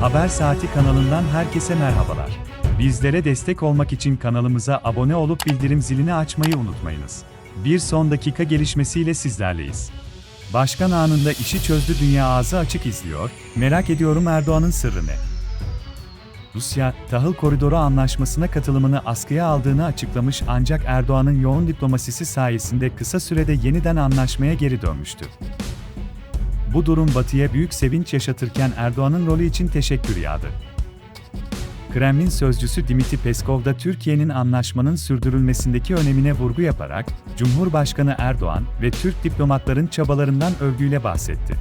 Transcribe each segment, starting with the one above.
Haber Saati kanalından herkese merhabalar. Bizlere destek olmak için kanalımıza abone olup bildirim zilini açmayı unutmayınız. Bir son dakika gelişmesiyle sizlerleyiz. Başkan anında işi çözdü dünya ağzı açık izliyor, merak ediyorum Erdoğan'ın sırrı ne? Rusya, tahıl koridoru anlaşmasına katılımını askıya aldığını açıklamış ancak Erdoğan'ın yoğun diplomasisi sayesinde kısa sürede yeniden anlaşmaya geri dönmüştü. Bu durum Batı'ya büyük sevinç yaşatırken Erdoğan'ın rolü için teşekkür yağdı. Kremlin sözcüsü Dimitri Peskov da Türkiye'nin anlaşmanın sürdürülmesindeki önemine vurgu yaparak, Cumhurbaşkanı Erdoğan ve Türk diplomatların çabalarından övgüyle bahsetti.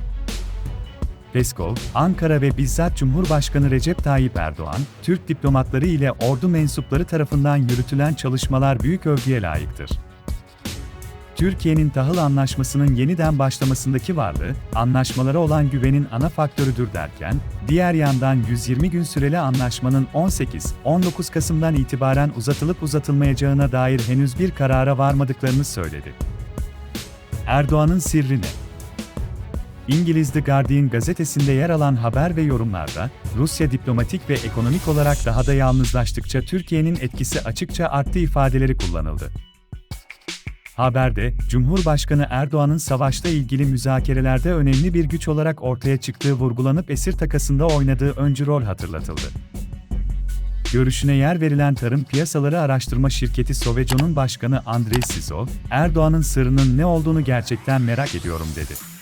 Peskov, Ankara ve bizzat Cumhurbaşkanı Recep Tayyip Erdoğan, Türk diplomatları ile ordu mensupları tarafından yürütülen çalışmalar büyük övgüye layıktır. Türkiye'nin tahıl anlaşmasının yeniden başlamasındaki varlığı, anlaşmalara olan güvenin ana faktörüdür derken, diğer yandan 120 gün süreli anlaşmanın 18-19 Kasım'dan itibaren uzatılıp uzatılmayacağına dair henüz bir karara varmadıklarını söyledi. Erdoğan'ın sirri ne? İngiliz The Guardian gazetesinde yer alan haber ve yorumlarda, Rusya diplomatik ve ekonomik olarak daha da yalnızlaştıkça Türkiye'nin etkisi açıkça arttı ifadeleri kullanıldı. Haberde, Cumhurbaşkanı Erdoğan'ın savaşta ilgili müzakerelerde önemli bir güç olarak ortaya çıktığı vurgulanıp esir takasında oynadığı öncü rol hatırlatıldı. Görüşüne yer verilen Tarım Piyasaları Araştırma Şirketi Soveco'nun başkanı Andrei Sizov, Erdoğan'ın sırrının ne olduğunu gerçekten merak ediyorum dedi.